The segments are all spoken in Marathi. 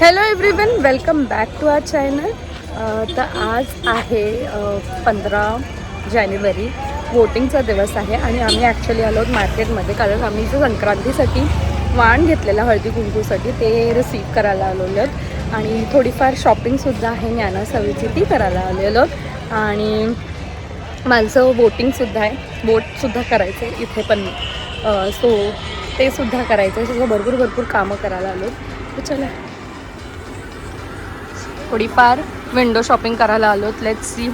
hello everyone welcome back to our channel तर आज आहे uh, पंधरा जानेवारी. वोटिंगचा दिवस आहे आणि आम्ही ॲक्च्युली आलो आहोत मार्केटमध्ये कारण आम्ही जो संक्रांतीसाठी वाण घेतलेलं हळदी कुंकूसाठी ते रिसीव करायला आलेलो आहोत. आणि थोडीफार शॉपिंगसुद्धा आहे ज्ञाना सवीची ती करायला आलेलो आहोत. आणि माझं वोटिंगसुद्धा आहे. वोटसुद्धा करायचं आहे इथे पण सो uh, ते सुद्धा करायचं आहे सगळं भरपूर भरपूर कामं करायला आलो तर चला. थोडीफार विंडो शॉपिंग करायला आलो. लेट्स सी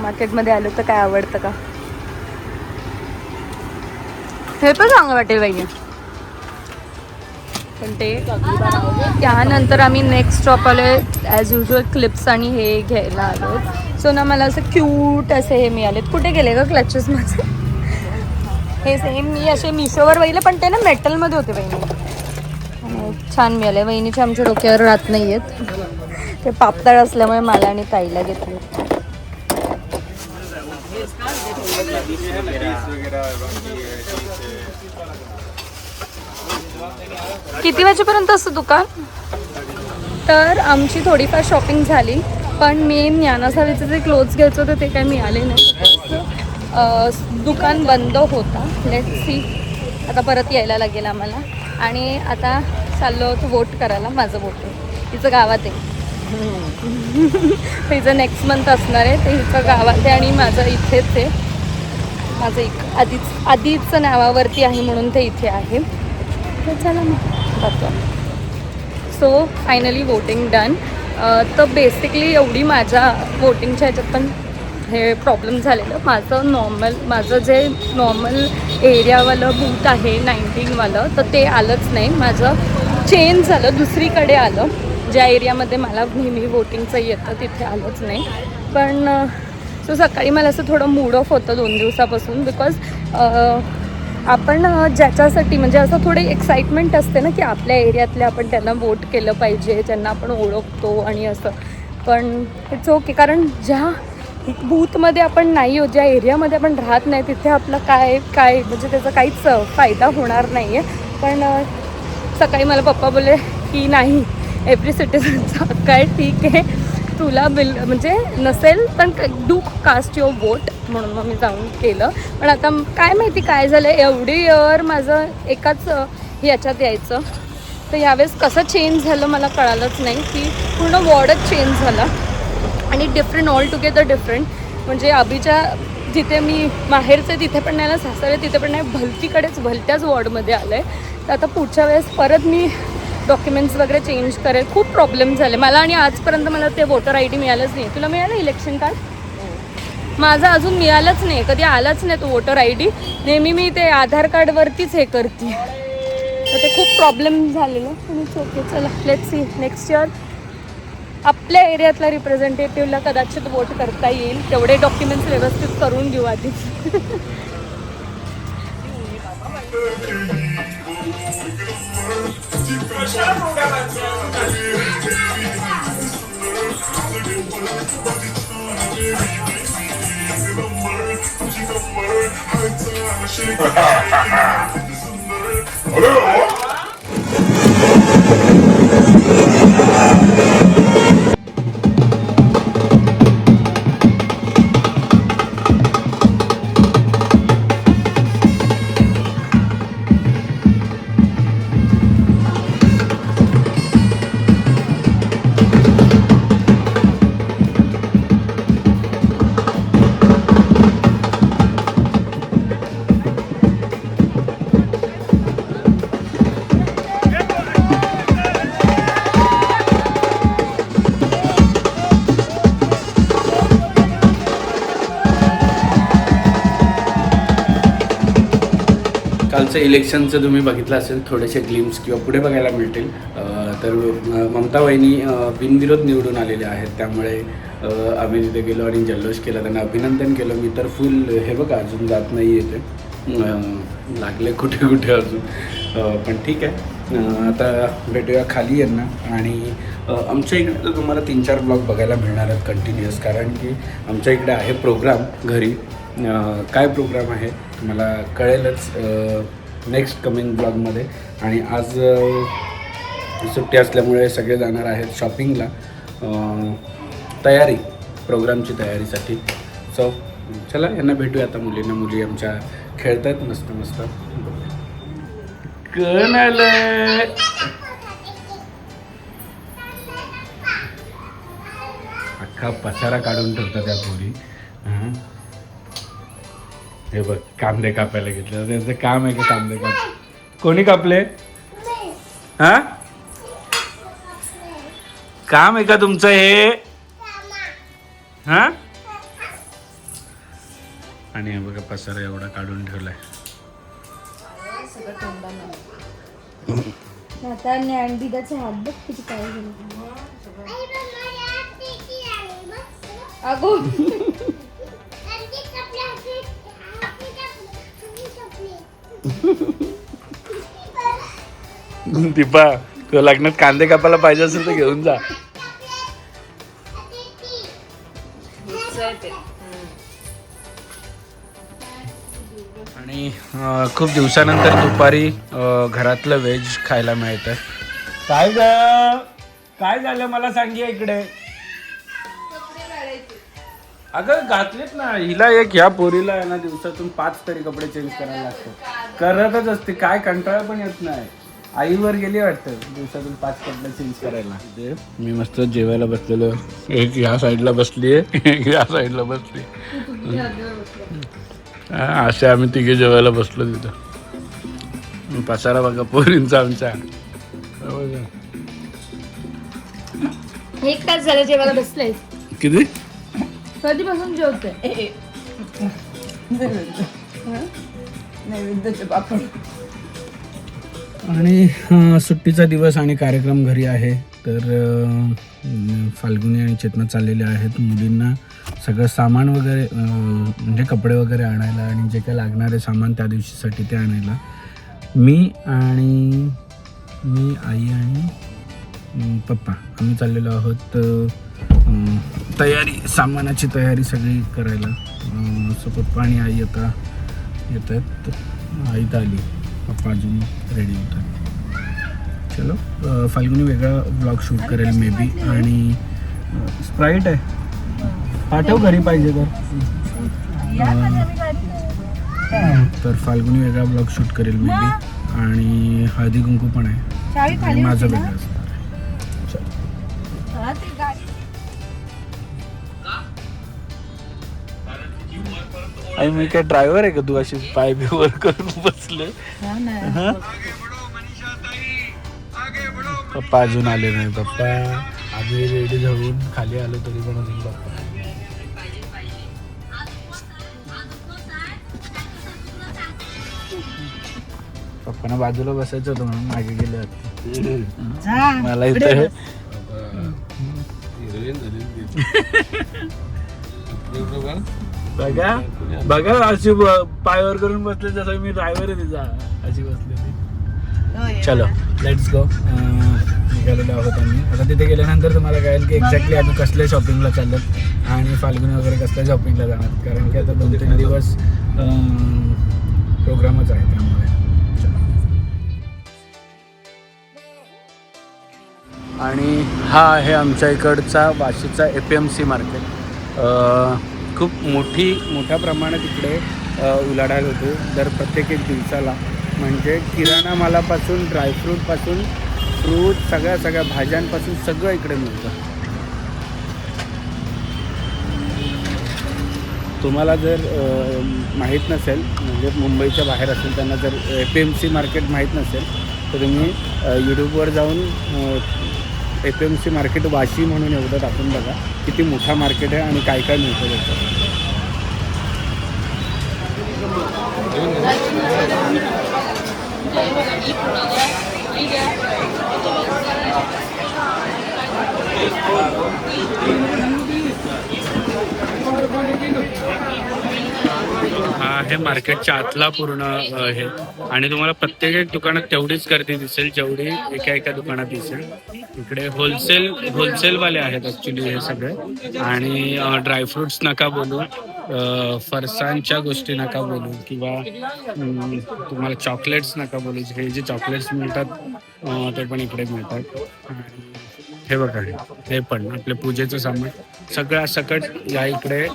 मार्केटमध्ये आलो तर काय आवडतं का? हे पण चांगलं वाटेल पाहिजे पण ते त्यानंतर आम्ही नेक्स्ट स्टॉप आलो ॲज युजल क्लिप्स आणि हे घ्यायला आलो सो ना मला असं क्यूट असे हे मिळालेत. कुठे गेले गं क्लचेस माझे? हे सेम मी असे मिशोवर वहिले पण ते ना मेटलमध्ये होते बहिणी छान मिळाले वहिनीच्या आमच्या डोक्यावर राहत नाही आहेत ते पापताळ असल्यामुळे मला आणि ताईला घेतले. किती वाजेपर्यंत असतं दुकान? तर आमची थोडीफार शॉपिंग झाली पण मेन ज्ञानासावीचं जे क्लोथ्स घ्यायचं होतं ते काही मिळाले नाही. दुकान बंद होता. लेट सी आता परत यायला लागेल आम्हाला. आणि आता चाललो होतो वोट करायला माझं वोट तिचं गावात आहे. तिचं नेक्स्ट मंथ असणार आहे. ते हिचं गावात आहे आणि माझं इथेच आहे. माझं एक आधीच आधीच नावावरती आहे म्हणून ते इथे आहे. तर चला मग सो फायनली वोटिंग डन तर बेसिकली एवढी माझ्या वोटिंगच्या ह्याच्यात पण हे प्रॉब्लेम झालेलं. माझं नॉर्मल माझं जे नॉर्मल एरियावालं बूथ आहे नाईन्टीनवालं तर ते आलंच नाही. माझं चेंज झालं दुसरीकडे आलं. ज्या एरियामध्ये मला नेहमी वोटिंगचं येतं तिथे आलंच नाही. पण सो सकाळी मला असं थोडं मूड ऑफ होतं दोन दिवसापासून बिकॉज आपण ज्याच्यासाठी म्हणजे असं थोडी एक्साइटमेंट असते ना की आपल्या एरियातले आपण त्यांना वोट केलं पाहिजे ज्यांना आपण ओळखतो आणि असं. पण इट्स ओके कारण ज्या बूथमध्ये आपण नाही आहोत ज्या एरियामध्ये आपण राहत नाही तिथे आपलं काय काय म्हणजे त्याचा काहीच फायदा होणार नाही आहे पण सकाळी मला पप्पा बोलले की नाही एव्हरी सिटीजनचा काय ठीक आहे. तुला बिल म्हणजे नसेल पण डू कास्ट युअर वोट म्हणून मग मी जाऊन केलं. पण आता काय माहिती काय झालं एवढी इयर माझं एकाच याच्यात यायचं. तर यावेळेस कसं चेंज झालं मला कळालंच नाही की पूर्ण वॉर्डच चेंज झाला. आणि डिफरंट ऑल टुगेदर डिफरंट म्हणजे आबीच्या जिथे मी माहेरचे तिथे पण नाही ना सासरे तिथे पण नाही भलतीकडेच भलत्याच वॉर्डमध्ये आलं आहे तर आता पुढच्या वेळेस परत मी डॉक्युमेंट्स वगैरे चेंज करेल. खूप प्रॉब्लेम झाले. मला आणि आजपर्यंत मला ते वोटर आय डी मिळालंच नाही. तुला मिळालं इलेक्शन कार्ड माझं अजून मिळालंच नाही. कधी आलाच नाही तो वोटर आय डी नेहमी मी ते आधार कार्डवरतीच हे करते. तर ते खूप प्रॉब्लेम झालेलं. ओके चला लेट सी नेक्स्ट इयर आपल्या एरियातल्या रिप्रेझेंटेटिव्हला कदाचित वोट करता येईल. तेवढे डॉक्युमेंट्स व्यवस्थित करून घेऊ Hello? कालचं इलेक्शनचं तुम्ही बघितलं असेल थोडेसे ग्लिम्स किंवा पुढे बघायला मिळतील. तर ममताबाईंनी ममता वहिनी बिनविरोध निवडून आलेल्या आहेत. त्यामुळे आम्ही तिथे गेलो आणि जल्लोष केला. त्यांना अभिनंदन केलं. मी तर फुल हे बघा अजून जात नाही येते. लागले कुठे कुठे अजून. पण ठीक आहे. आता भेटूया खाली यांना. आणि आमच्या इकडे तर तुम्हाला तीन चार ब्लॉग बघायला मिळणार आहेत कंटिन्युअस कारण की आमच्या इकडे आहे प्रोग्राम घरी. काय प्रोग्राम आहे तुम्हाला कळेलच नेक्स्ट कमिंग ब्लॉगमध्ये आणि आज सुट्टी असल्यामुळे सगळे जाणार आहेत शॉपिंगला तयारी प्रोग्रामची तयारीसाठी. सो चला यांना भेटूया आता मुलींना. मुली आमच्या खेळतात मस्त मस्त. कण आलं? अख्खा पसारा काढून ठेवतात त्या पोरी. हं. बघ कांदे कापायला घेतले. त्यांचं काम आहे का कांदे काप कोणी कापले? हा? काम आहे का तुमचं हे? हा? आणि हे बघा पसारा एवढा काढून ठेवलाय. आता ज्ञानदिदाचे हात बघ किती काय झालं. अगो. दीपा तुला लग्नात कांदे कापायला पाहिजे असेल तर घेऊन जा. आणि खूप दिवसानंतर दुपारी घरातलं व्हेज खायला मिळतं. काय ग? काय झालं? मला सांगी इकडे. अगं घातलेत ना. हिला एक ह्या पोरीला आहे ना दिवसातून पाच तरी कपडे चेंज करायला लागतात. करतच असते. काय कंटाळा पण येत नाही. आईवर गेली वाटतं दिवसातून पाच कपडे चेंज करायला. इथे मी मस्त जेवायला बसलेलो. एक ह्या साईडला बसली एक ह्या साईडला बसली हा, असे आम्ही तिघे जेवायला बसलो तिथं. पसारा बघा पोरींचा आमच्या हा बघा. एक तास झालं जेवायला बसलेस किती? कधीपासून जेवते आणि सुट्टीचा दिवस आणि कार्यक्रम घरी आहे तर फाल्गुनी आणि चेतना चाललेले आहेत मुलींना सगळं सामान वगैरे म्हणजे कपडे वगैरे आणायला आणि जे काही लागणारे सामान त्या दिवशीसाठी ते आणायला. मी आणि मी आई आणि पप्पा आम्ही चाललेलो आहोत तयारी सामानाची तयारी सगळी करायला. अं, सो पप्पा आणि आई आता येत आहेत आई तर आली. पप्पा अजून रेडी होतात. चलो फाल्गुनी वेगळा ब्लॉग शूट करेल मे बी आणि स्प्राईट आहे. पाठव घरी पाहिजे तर. तर फाल्गुनी वेगळा ब्लॉग शूट करेल मे बी आणि हळदी कुंकू पण आहे. माझं वेगळं असणार आई मी काय ड्रायव्हर आहे का तू अशी पाय बी वर करून बसले हा? पप्पा अजून आले नाही पप्पा. आम्ही रेडी जाऊन खाली आलो तरी पण अजून पप्पा पप्पांना बाजूला बसायचं होतं म्हणून मागे गेले होते. मला इथे बघा. बघा अशी पायवर करून बसले जसं मी ड्रायव्हर आहे तिचा. अशी बसलेली चलो लेट्स गो निघालेलो आहोत आम्ही. आता तिथे गेल्यानंतर तुम्हाला कळेल की एक्झॅक्टली आम्ही कसल्या शॉपिंगला चाललो आणि फाल्गुनी वगैरे कसल्या शॉपिंगला जाणार. कारण की आता दोन तीन दिवस प्रोग्रामच आहे त्यामुळे. आणि हा आहे आमच्या इकडचा वाशीचा A P M C market खूप मोठी मोठ्या प्रमाणात इकडे उलाढाल होते दर प्रत्येक एक दिवसाला. म्हणजे किराणा मालापासून ड्रायफ्रूटपासून फ्रूट सगळ्या सगळ्या भाज्यांपासून सगळं इकडे मिळतं. तुम्हाला जर माहीत नसेल म्हणजे मुंबईच्या बाहेर असेल त्यांना जर A P M C market माहीत नसेल तर तुम्ही यूट्यूबवर जाऊन F M C market Vashi म्हणून एवढं टाकून बघा. किती मोठा मार्केट आहे आणि काय काय मिळतं त्याच्यात आहे मार्केटच्या आतला पूर्ण हे. आणि तुम्हाला प्रत्येक एक दुकानात तेवढीच गर्दी दिसेल जेवढी एका एका दुकानात दिसेल. इकडे होलसेल होलसेलवाले आहेत ऍक्च्युली हे सगळे. आणि ड्रायफ्रुट्स नका बोलू फरसांच्या गोष्टी नका बोलू किंवा तुम्हाला चॉकलेट्स नका बोलू. हे जे चॉकलेट्स मिळतात ते पण इकडे मिळतात. हे बघा हे हे पण आपले पूजेचं सामान. सगळ्या सकट या इकडे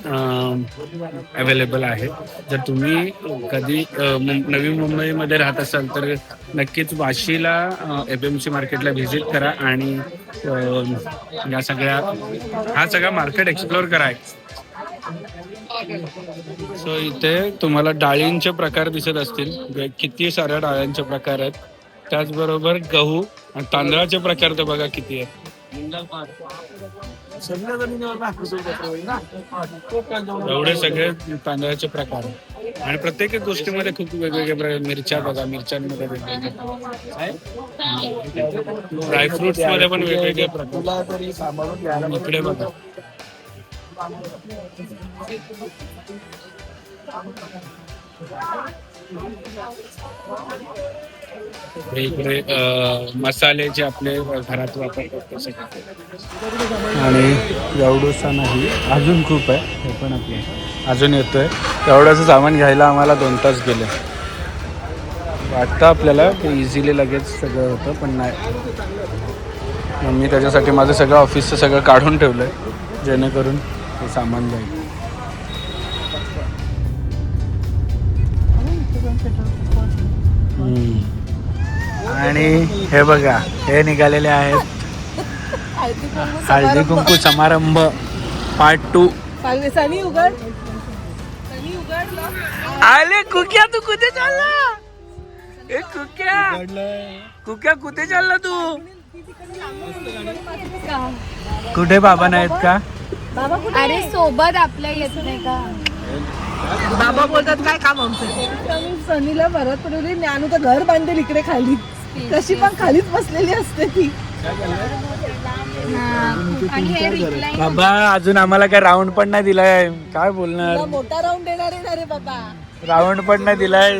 अवेलेबल आहे. जर तुम्ही कधी मुं- नवी मुंबईमध्ये राहत असाल तर नक्कीच वाशीला एफ एम सी मार्केटला व्हिजिट करा आणि या सगळ्या हा सगळा मार्केट एक्सप्लोअर करा सो इथे तुम्हाला डाळींचे प्रकार दिसत असतील. किती साऱ्या डाळ्यांचे प्रकार आहेत. त्याचबरोबर गहू आणि तांदळाचे प्रकार तर बघा किती आहेत. एवढे सगळे तांदळाचे प्रकार. आणि प्रत्येक गोष्टीमध्ये खूप वेगवेगळे प्रकार. मिरच्या बघा मिरच्यांमध्ये वेगवेगळे. ड्रायफ्रुट्समध्ये पण वेगवेगळे प्रकार. इकडे बघा. हे इकडे मसाले जे आपले घरात वापरतात सगळे. आणि एवढंसा नाही अजून खूप आहे हे पण आपले. अजून येतोय. एवढंसं सामान घ्यायला आम्हाला दोन तास गेले. वाटतं आपल्याला की इझिली लगेच सगळं होतं पण नाही. मी त्याच्यासाठी माझं सगळं ऑफिसचं सगळं काढून ठेवलं आहे जेणेकरून ते सामान जाईल. आणि हे बघा हे निघालेले आहेत. हळदी कुंकू समारंभ. पार्ट टू सनी उघड. आले कुक्या तू कुठे चालला? ए कुक्या. कुक्या कुठे चालला तू? कुठे बाबा नाहीत का? अरे सोबत आपल्या येत नाही का? बाबा बोलतात काय काम आमचं? सनीला भरत पडवली ज्ञानू तर घर बांधेल इकडे खाली. कशी पण खालीच बसलेली असते ती. हे बाबा अजून आम्हाला काय राऊंड पण नाही दिलाय. काय बोलणार? मोठा राऊंड देणार आहे ना रे बाबा. राऊंड पण नाही दिलाय.